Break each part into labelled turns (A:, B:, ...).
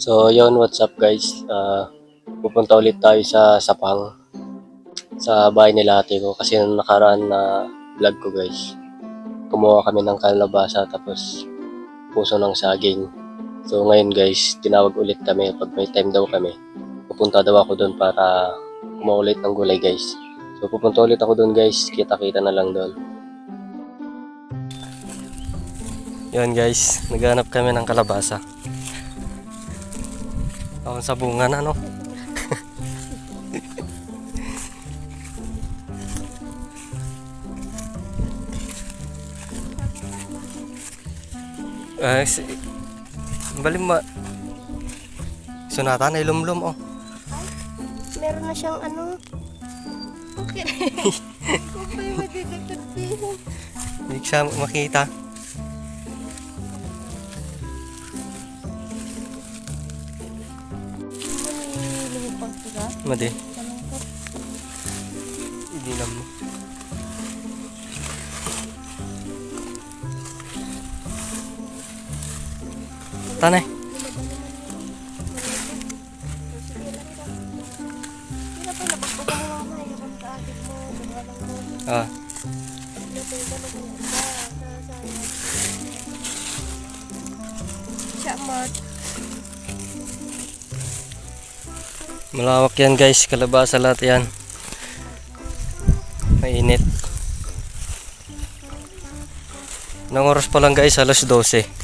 A: So, yun, what's up guys? Ah, pupunta ulit tayo sa Sapang sa bahay nila ate ko. Kasi nung nakaraan na vlog ko guys kumuha kami ng kalabasa tapos puso ng saging. So ngayon guys tinawag ulit kami. Pag may time daw kami pupunta daw ako doon para kumuha ulit ng gulay guys. So pupunta ulit ako doon guys. Kita kita na lang doon. Yun guys. Naghanap kami ng kalabasa ako sa bunga na no Eh, si... Balim ma... Sunatan ay lumlum oh.
B: Meron na siyang ano. Okay. Kung pa yung madidagdag din.
A: Hindi siya makita. Madi. Hindi na mo. Tanay.
B: Hindi na pala.
A: Malawak yan guys. Kalabasa lahat yan. Mainit. Nang oras pa lang guys, alas 12.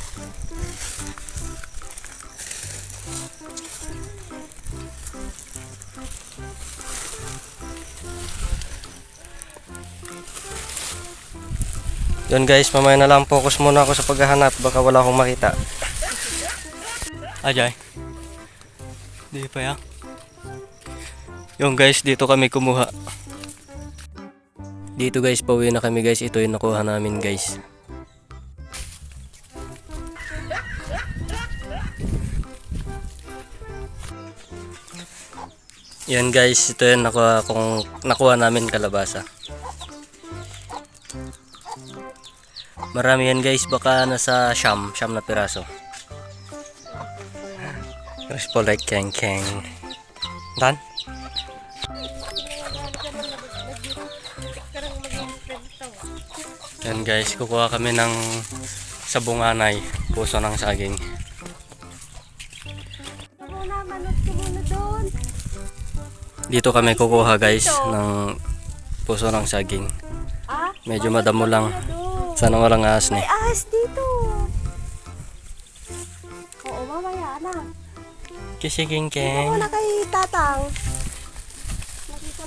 A: Yun guys, mamaya na lang focus muna ako sa paghahanap. Baka wala akong makita. Ajay. Di pa ya. Yung guys, dito kami kumuha. Dito guys, pauwi na kami guys. Ito yung nakuha namin guys. Yan guys, ito yung nakuha, kung nakuha namin kalabasa. Marami yan guys, baka nasa siyam, siyam na piraso. There's po like keng keng. Dan? Yan guys, kukuha kami ng sabunganay, puso ng saging. Dito kami kukuha guys ng puso ng saging. Medyo madamo lang. Sana walang ahas ni.
B: May ahas dito. Oo, mamaya na.
A: Kisiging keng.
B: na kay tatang.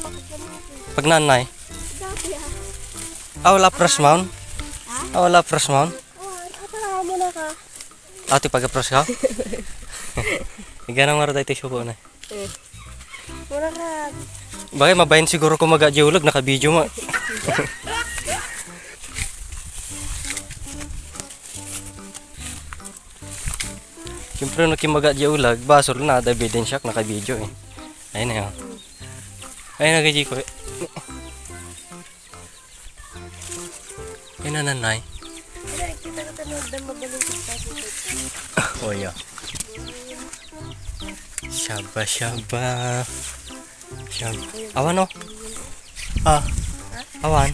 B: Nakita mo ko ganito.
A: Pag nanay.
B: Dati ah.
A: Ah, wala pras mount? Ah, wala pras mount?
B: Atara mo na ka.
A: Ate, pag-pras ka? Iganang mara tayo tissue ko na.
B: Mura ka.
A: Bakit mabayin siguro kung mag-geolog, naka-video mo. Siyempre, nung mag-geolog, basol na, ada ebidensya, naka-video eh. Ayun na yun. Ayun na, gaji ko. Ayun na, nanay.
B: Kita kita.
A: Oh, yeah. Shaba, shaba. Shaba. Awan, oh. Ah. Awan.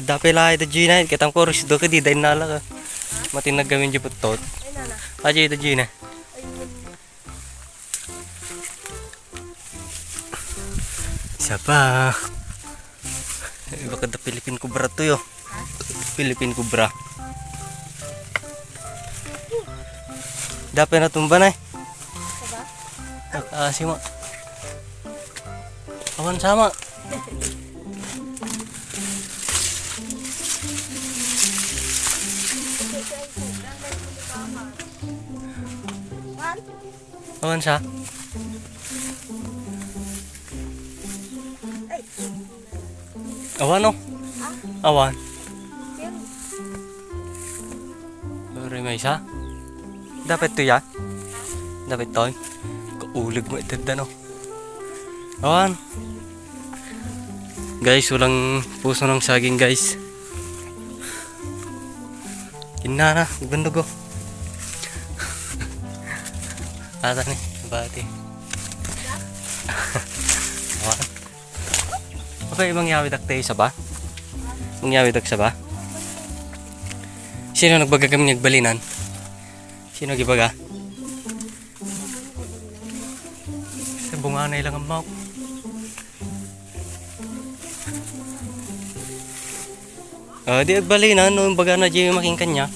A: Dapat lahat ito Gina, kitang ko rin do ka di dahil nala ka. Matinag gawin di putot. Aja ito Gina. Isa pa. Eh, Baka da Philippine Cobra to yo. Philippine Cobra. Dapat na tumba na eh. Nakakasi mo. Awan sama. Awan sa. Awan oh. Awan. Sorry may isa. Dapat to ya. Dapat to. Kaulig mo ito no. Awan. Guys, walang puso ng saging guys. Inna na, ibundog ko. Ata ni, bati. Okay, mangyawi dak tayo sa ba? Mangyawi dak sa ba? Sino nagbaga kami nagbalinan? Sino gibaga? Sa bunga na ilang amaw. Ah, di agbalinan no baga na di making kanya.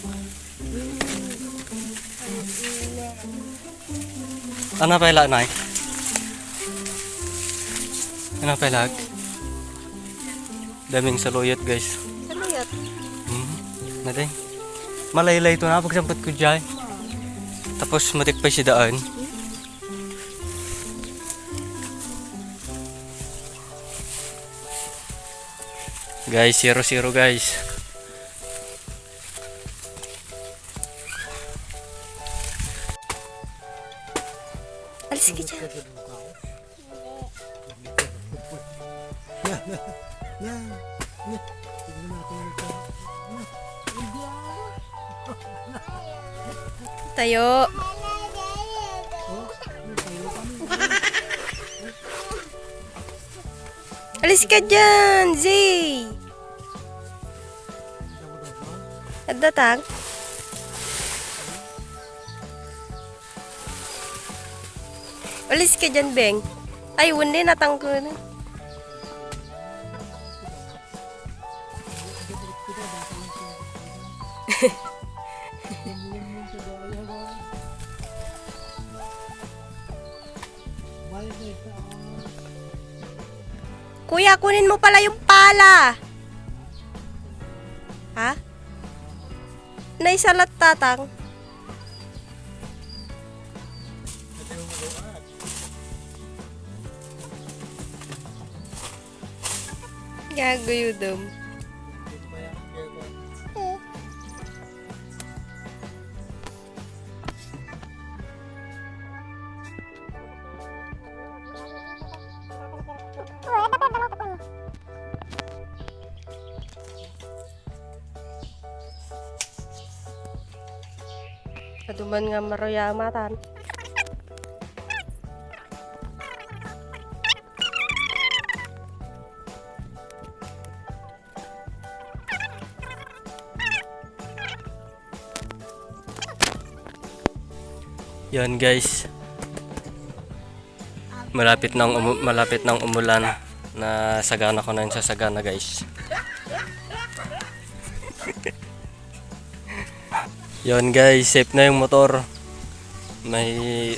A: Ano pa ila nay? Ano pa ila? Daming saluyot guys.
B: Yun?
A: Hmm. Naday. Malaylay ito na pagsampat ko dyan. Tapos matik pa siya daan. Guys, zero zero guys.
B: Tayo. Alis ka dyan, Zay. At datang. Alis ka dyan, Beng. Ay, hindi, natang ko na. Kuya, kunin mo pala yung pala. Ha? Naisalat tatang. Gago yudom. Kaduman nga maroya matan.
A: Yan guys. Malapit nang umu- malapit nang umulan na sagana ko na yun sa sagana guys. Yan guys, safe na yung motor. May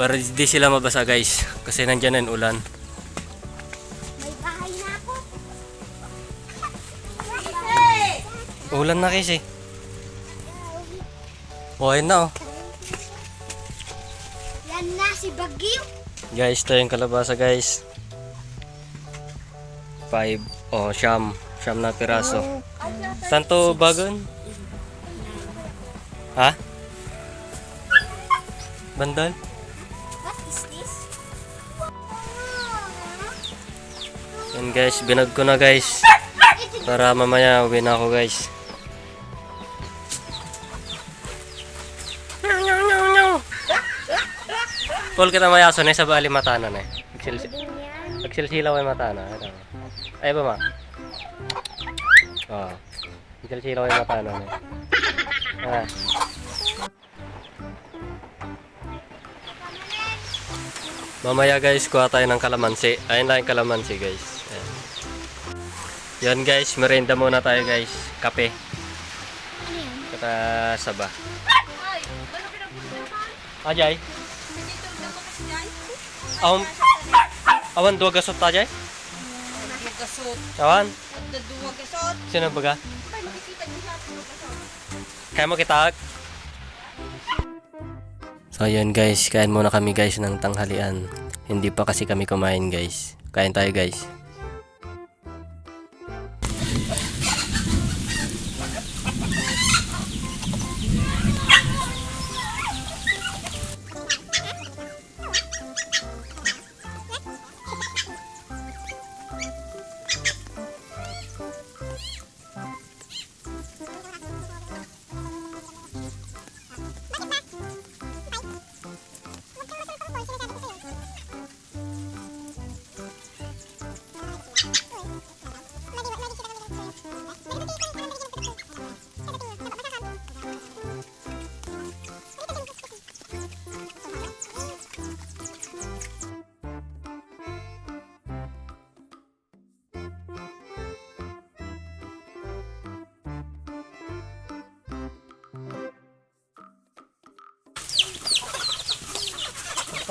A: para di sila mabasa guys kasi nandiyan na yung ulan.
B: May bahay na ako.
A: Ulan na kasi. Oh, ayun na oh.
B: Yan na si Bagyo.
A: Guys, ito yung kalabasa guys. 5 oh, siyam. Siyam na piraso. Tanto bagon? Ha? Bandal?
B: What is this?
A: Yan guys, binag ko na guys. Para mamaya uwi na ako guys. Paul kita mayaso na sa bali matana na eh. Agsil- Agsilsilaw ay matana. Ito. Ay ba ma? Oo. Agsilsilaw ay matana na. Ah. Mamaya guys, kuha tayo ng kalamansi. Ayun lang yung kalamansi guys. Ayan. Yan guys, merienda muna tayo guys. Kape. Kata saba. Ajay. Awan, awan dua gasot Ajay?
B: Gasot.
A: Awan,
B: At duwa gasot.
A: sino baga?
B: Sa atin gasot.
A: Kaya mo kita. So ayun guys, kain muna kami guys ng tanghalian. Hindi pa kasi kami kumain guys. Kain tayo guys.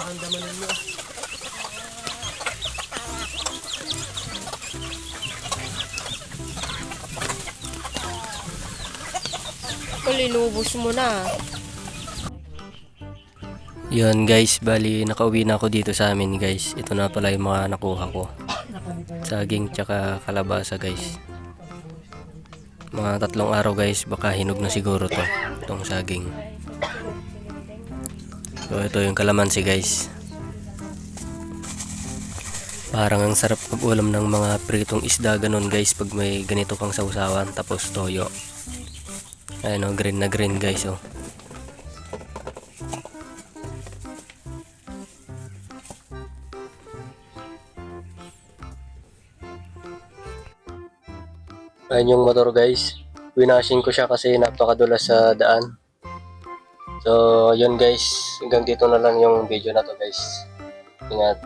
A: Andaman ninyo.
B: Palinubos mo na.
A: Yun guys, bali nakauwi na ako dito sa amin guys. Ito na pala yung mga nakuha ko. Saging tsaka kalabasa guys. Mga tatlong araw guys, baka hinog na siguro to. Itong saging. So ito yung kalamansi guys. Parang ang sarap mag-ulam ng mga pritong isda ganun guys pag may ganito kang sausawan tapos toyo. Ayun o, green na green guys oh. Ayan yung motor guys. Winashing ko siya kasi napakadulas sa daan. So, yun guys. Hanggang dito na lang yung video na to guys. Ingat.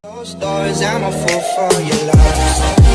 C: Those doors, I'm a fool for your love.